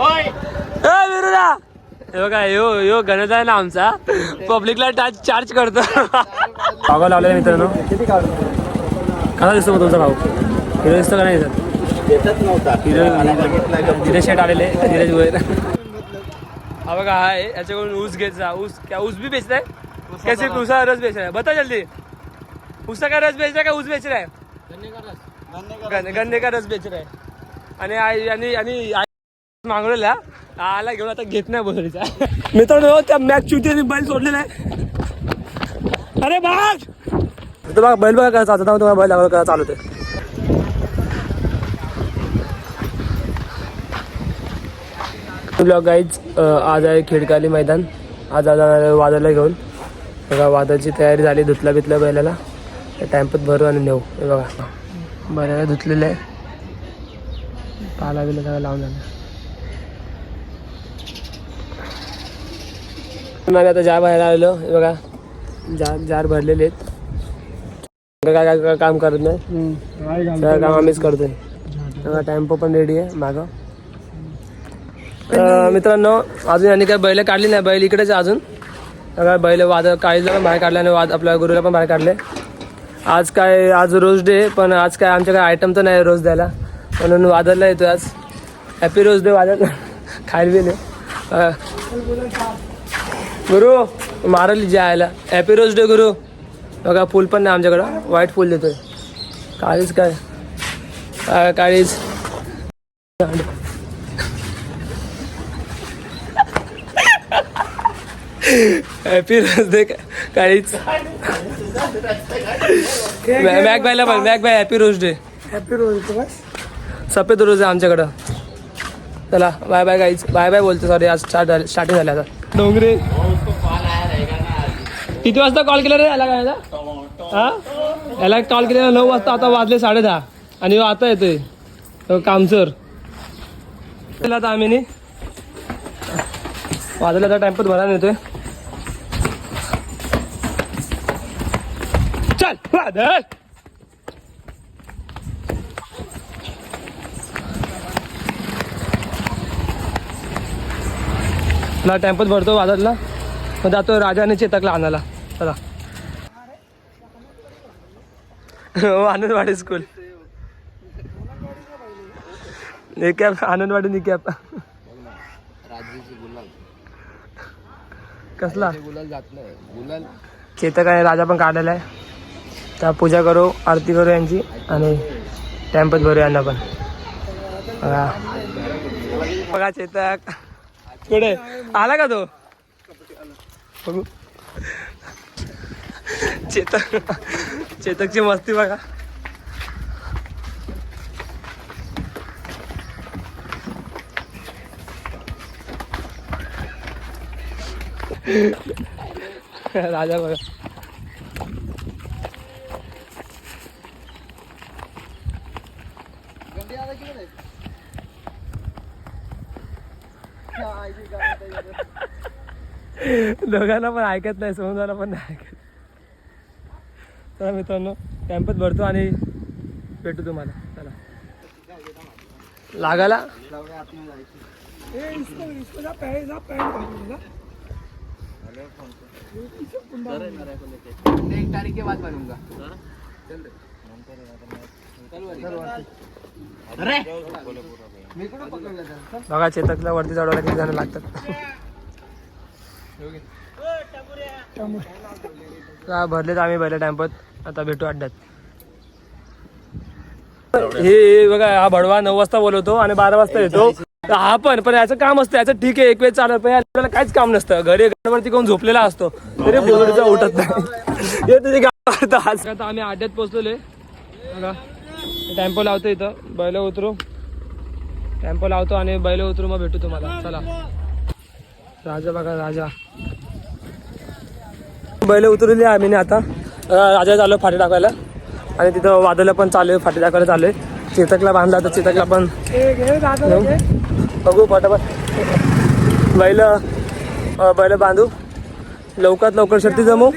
विरुदा हे बघा यो यो गणेश आहे ना आमचा. पब्लिकला टाच चार्ज करतो. भावा लावलेला मित्रांनो. कसा दिसतो मग तुमचा भाऊ? हिरो दिसतो का नाही दिसत हिरो धीरेश शेट आलेले धीरेश गोयल हा बघा हा आहे. याच्याकडून ऊस घ्यायचा. ऊस क्या ऊस भी बेचता है कैसे ऊसा रस. बेच रहा है बता जल्दी. ऊसा का रस बेच रहा है का ऊस बेच रहा है गन्ने गन्ने का रस बेच रहा है आणि आणि आणि मागवलेला आला घेऊन आता घेत नाही बोलरीचा मित्रांनो त्या मॅच चुतीने बैल सोडलेला आहे. अरे बाग तो बघा बैल बघा काय चालतो. तुम्हाला बैल लागला चालू ते ब्लॉग गाईज आज आहे खेडकाली मैदान. आज आज वादाला घेऊन. बघा वादाची तयारी झाली धुतल्या बितल्या बैलाला. टॅम्पत भरू आणि नेऊ. हे बघा. बैलाला धुतलेलं आहे. पाला बिला सगळं लावून झालं आम्ही आता जार बाहेर आलेलो. हे बघा. जार जार भरलेले आहेत. काय काय काय काम करत नाही. सगळं काम आम्हीच करतोय. बघा टेम्पो पण रेडी आहे मागं. मित्रांनो अजून यांनी काय बैल काढली नाही. बैल इकडेच अजून. सगळं बैल वाद काळीला पण बाहेर काढले आणि वाद आपल्या गुरुला पण बाहेर काढले. आज काय आज रोज डे पण आज काय आमच्या काय आयटम तर नाही रोज द्यायला. म्हणून वादळला येतो आज. हॅपी रोज डे वादळ खायला बी नाही. गुरु मारली जायला. हॅपी रोज डे गुरु. बघा फुल पण नाही आमच्याकडं. व्हाईट फुल देतोय. काळीच काय? काय काळीच? हॅपी रोज डे काळीच. मॅक बायला पण मॅक bye happy rose day happy rose सफेद रोज आहे आमच्याकडं. चला बाय बाय गाईच बाय बाय बोलतो सॉरी आज स्टार्ट झाले स्टार्टिंग झाले आता. डोंगरे. किती वाजता कॉल केला रे? याला काय हा? याला कॉल केलेला नऊ वाजता आता वाजले साडे दहा आणि ह्यो आता येतोय. ह्यो कामसर केला आता आम्ही नी. वाजले आता टाइमपास भरा येतोय चल वादळ मला टेम्पल भरतो वादळला मग जातो राजा आणि चेतकला आणायला. चला. हो आनंदवाडी स्कूल निकॅप आनंदवाडी निकॅप कसला? गुलाल जात नाही. गुलाल. चेतक आणि राजा पण काढलेला आहे. त्या पूजा करू आरती करू यांची आणि टेम्पल भरू यांना पण. बघा बघा चेतक. कुठे? आला का तो? बघू. चेतक चेतकची मस्ती बघा. राजा बघा. दोघांना पण ऐकत नाही समजायला पण नाही ऐकत. चला मित्रांनो कॅम्पत भरतो आणि भेटू तुम्हाला. चला. एक तारीख के बाद बनूंगा. त्याला? बघा चेतकला वरती चढवायला किती जण लागतात. भरलेत आम्ही पहिल्या टाइमपत आता भेटू अड्ड्यात. हे बघा हा भडवा नऊ वाजता बोलवतो आणि बारा वाजता येतो. हा पण पण याचं काम असतं याचं ठीक आहे एक वेळ चालत पण काहीच काम नसतं. घरी घरावरती कोण झोपलेला असतो तरी बोलवडीचा उठत नाही. हे काम आज. आता आम्ही अड्ड्यात पोहोचलोय बघा टेम्पो लावतो इथं. बैल उतरू. टेम्पो लावतो आणि बैल उतरू मग भेटू तुम्हाला. चला. राजा बघा राजा. बैल उतरली आम्ही नी आता. राजा चालू फाटी टाकायला. आणि तिथं वादळला पण चालू आहे फाटी टाकायला चालू आहे. चेतकला बांधला तर चेतकला पण. बघू पटापट. बैल बैल बांधू. लवकरात लवकर शर्ती जमू.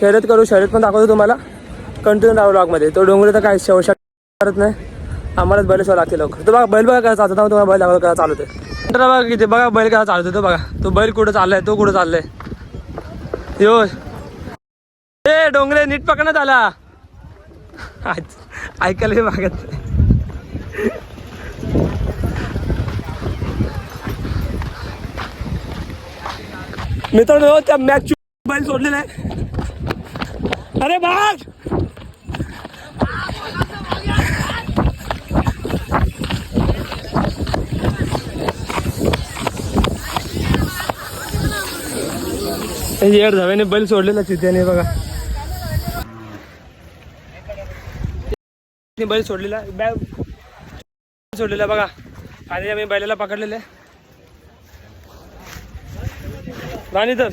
शर्यत करू शर्यत पण दाखवतो तुम्हाला. कंटिन्यू राहू लॉगमध्ये तो डोंगरी तर काय शेवशा करत नाही. आम्हालाच बैल शिवाय लागते लवकर. तर बघा बैल बघा चालतो. तुम्हाला बैल लागला चालवते तर बघा किती बघा बैल कसा चालतो तो बघा. तो बैल कुठं चाललाय तो कुठं चाललाय. यो ए डोंगरे नीट पकडण्यात आला ऐकायला मागत मित्रांनो त्या मॅच बैल सोडलेला आहे. अरे बाग यार धव्याने बैल सोडलेला चित्याने बघा. बैल सोडलेला बॅग सोडलेला बघा. आणि आम्ही बैलाला पकडलेले. राणी तर.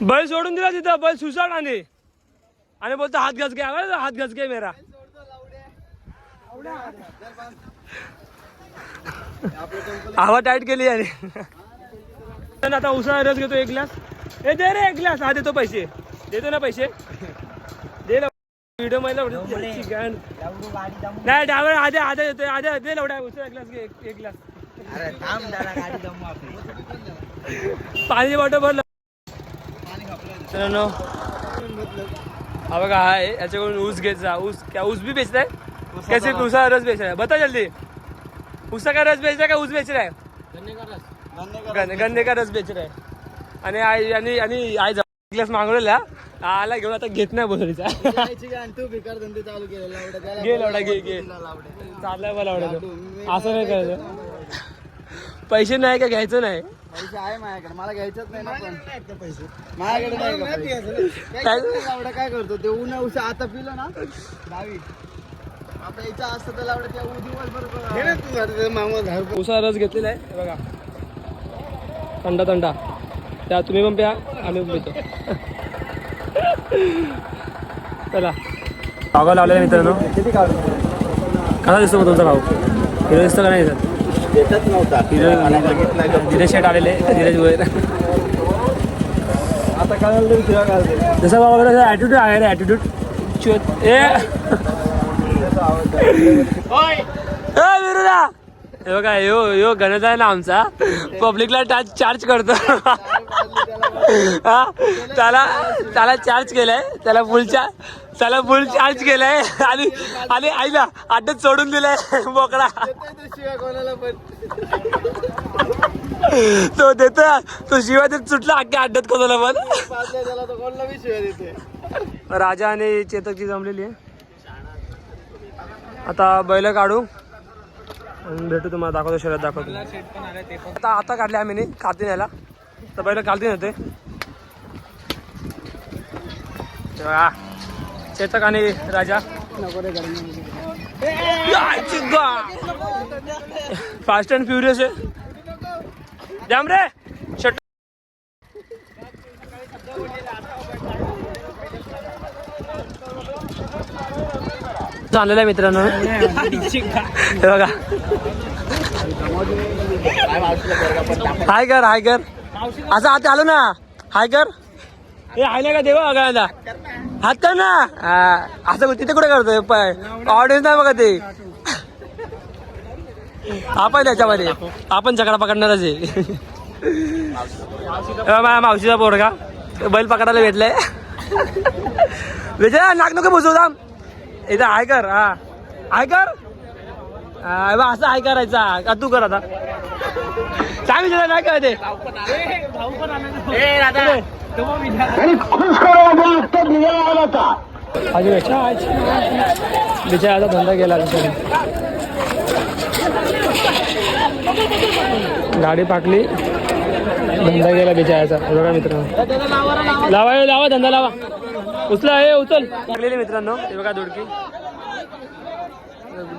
बैल सोडून दिला तिथं बैल सुसाट आणि आणि बोलतो हात घस घ्या हात घस घे मेरा. हवा टाईट केली आणि पण आता उसाळा रस घेतो एक ग्लास. ए दे रे एक ग्लास. हा देतो पैसे. देतो ना पैसे. दे ना. व्हिडिओ मला नाही डावर आधी आधी देतोय आधी दे लवडा उसाळा ग्लास घे एक- एक ग्लास. पाणी बॉटल भरलं. मित्रांनो हा बघा हा आहे. याच्याकडून ऊस घ्यायचा. ऊस क्या ऊस भी बेचताय? कैसे उसा रस. बेच रहा है बता जल्दी. उसा का रस बेच रहा है का ऊस बेच रहा है गन्ने गन्ने का रस बेच रहा है आणि आई आणि आणि आई ग्लास मागवलेला आला घेऊन आता घेत नाही बोलरीचा. तू बेकार धंदे चालू केले घे लवडा घे घे चाललाय मला आवडत असं नाही करायचं. पैसे नाही का घ्यायचं नाही? पैसे आहे माझ्याकडे. मला घ्यायचंच नाही ना पण. पैसे? माझ्याकडे नाही? काय? काय लावडा काय करतो ते ऊन उस आता पिलं ना? दहावी आपल्या इथं असतं तर लावडा त्या दिवसभर मामा उसा रस घेतलेला आहे हे बघा. थंडा थंडा त्या तुम्ही पण प्या आम्ही पण पितो. चला. भागा लावलेला मित्रांनो. कसा दिसतो मग तुमचा भाऊ? हिरो दिसतो का नाही दिसत देतच नव्हता. हिरो धीरज शेट आलेले धीरज वगैरे आता घालते जसं बाबा वगैरे ॲटिट्यूड आहे रे ॲटिट्यूड ए! ए विरुदा हे बघा यो यो गणेश आहे ना आमचा. पब्लिकला टाच चार्ज करतो. हा? त्याला त्याला चार्ज केलाय. त्याला फुल चार्ज त्याला फुल चार्ज केलाय. आणि आणि आईला अड्ड्यात सोडून दिलाय. मोकळा. तो देतो तो शिवाय देत सुटला अख्ख्या अड्ड्यात कोणाला पण. राजा आणि चेतकची जमलेली आहे. आता बैल काढू. भेटू तुम्हाला दाखवतो शरीरात दाखवतो. आता आता काढले आम्ही नाही कालती न्यायला. तर पहिलं कालती होते. चेतक आणि राजा. फास्ट अँड फ्युरियस आहे. जाम रे! शट झालेलं आहे मित्रांनो. हे बघा. हाय कर हाय कर. असं आत आलो ना. हाय कर. हे नाही का देवा बघा हात कर ना. असं तिथे कुठे करतोय? पाय ऑडियन्स नाही बघा ते. आपण त्याच्यामध्ये. आपण चकडा पकडणारच आहे. मावशीचा पोरगा. बैल पकडायला भेटलाय. विजय नाक नको बुजू दाम इथं हाय कर हा. हाय कर. बा, असं हाय करायचा. का तू कर आता? सांग विजय नाही काय ते अजून बिचाराचा धंदा गेला गाडी पाकली. धंदा गेला बिचाराचा. बघा मित्रांनो. लावा हे, लावा धंदा लावा. उचला हे उचल. लागलेली मित्रांनो ते बघा दुडकी.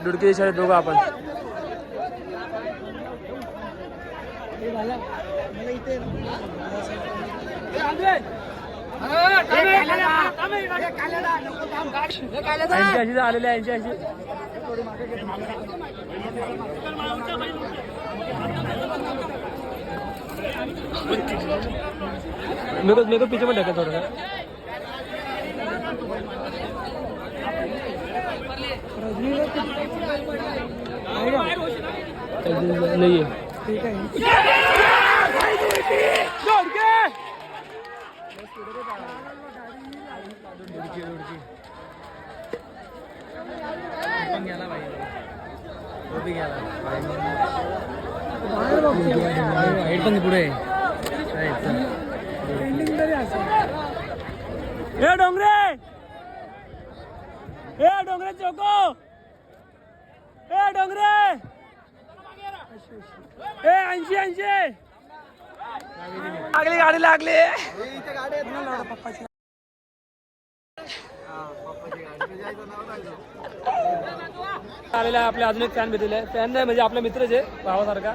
दुडकी शर्यत दोघं आपण. ऐंशी ऐंशी आलेले ऐंशी ऐंशी. मेरे को मेरे को पीछे में ढका थोड़ा. सा नाहीये हेडफोन पुढे ए डोंगरे! ए डोंगरे चोको ए डोंगरे ए ऐंशी ऐंशी. लागली गाडी लागली. आलेला आपल्या अजून एक फॅन भेटलेला आहे फॅन नाही म्हणजे आपला मित्रच आहे भावासारखा.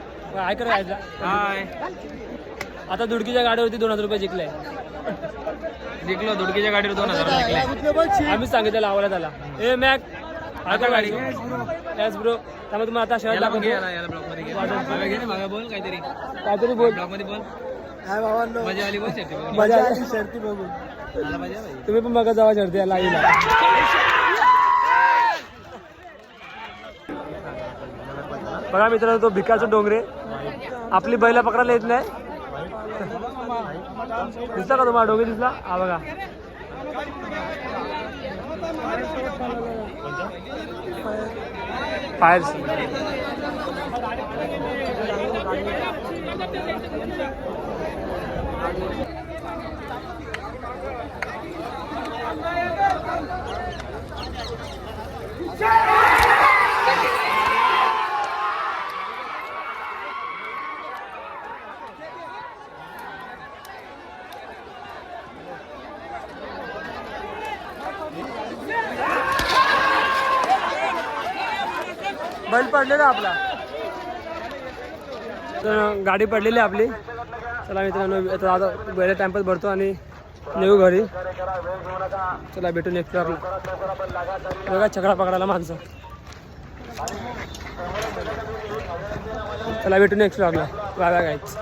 राहायचा हाय. आता दुडकीच्या गाडीवरती दोन हजार रुपये जिंकलाय जिंकलो दुडकीच्या गाडीवर दोन हजार आम्हीच सांगितलं लावायला त्याला. ए मॅक आता गाडी. यस ब्रो त्यामुळे तुम्हाला आता शहरात दाखवतो. याला ब्लॉकमध्ये घे. घे ना मागा बोल काहीतरी. काहीतरी बोल. बोल. काय मजा आली बोल शेट्टी बघून. मजा आली शर्ती आली. तुम्ही पण बघा जावा शर्ती लाईला बघा मित्रांनो तो भिकाचा डोंगरे. आपली बैला पकडायला येत नाही. दिसला का तुम्हाला? डोंगरे दिसला? हा बघा. फायर पडलेला आपला. तर गाडी पडलेली आहे आपली. चला मित्रांनो आता आता बैल टाइमपास भरतो आणि नेऊ घरी. चला भेटू नेक्स्ट फ्लॉरला बघा छकडा पकडायला माणसं. चला भेटू नेक्स्ट लागला बाय बाय गाईच